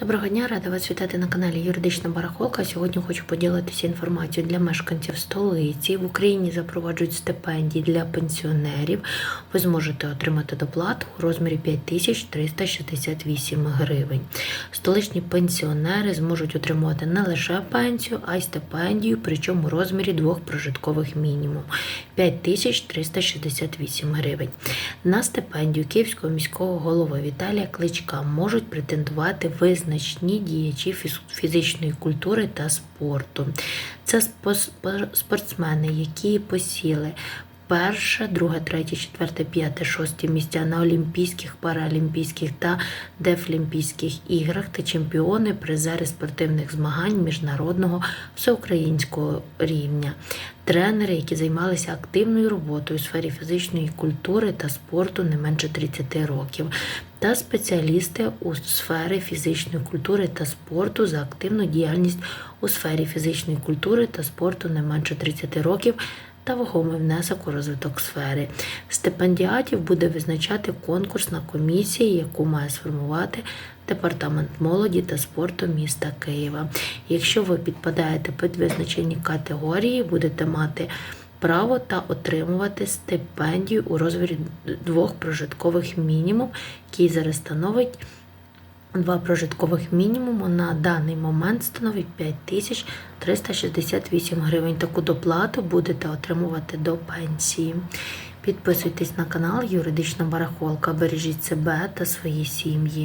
Доброго дня, рада вас вітати на каналі Юридична Барахолка. Сьогодні хочу поділитися інформацією для мешканців столиці. В Україні запроваджують стипендії для пенсіонерів. Ви зможете отримати доплату у розмірі 5368 гривень. Столичні пенсіонери зможуть отримувати не лише пенсію, а й стипендію, причому у розмірі двох прожиткових мінімум 5368 гривень. На стипендію Київського міського голови Віталія Кличка можуть претендувати визначені діячі фіз- фізичної культури та спорту. Це спо- спортсмени, які посіли перше, друге, третє, четверте, п'яте, шосте місця на Олімпійських, Паралімпійських та Дефлімпійських іграх та чемпіони, призери спортивних змагань міжнародного всеукраїнського рівня. Тренери, які займалися активною роботою у сфері фізичної культури та спорту не менше 30 років, та спеціалісти у сфері фізичної культури та спорту за активну діяльність у сфері фізичної культури та спорту не менше 30 років та вагомий внесок у розвиток сфери. Стипендіатів буде визначати конкурсна комісія, яку має сформувати Департамент молоді та спорту міста Києва. Якщо ви підпадаєте під визначені категорії, будете мати право та отримувати стипендію у розмірі двох прожиткових мінімум, який зараз становить Два прожиткових мінімуму на даний момент становить 5368 гривень. Таку доплату будете отримувати до пенсії. Підписуйтесь на канал Юридична Барахолка. Бережіть себе та свої сім'ї.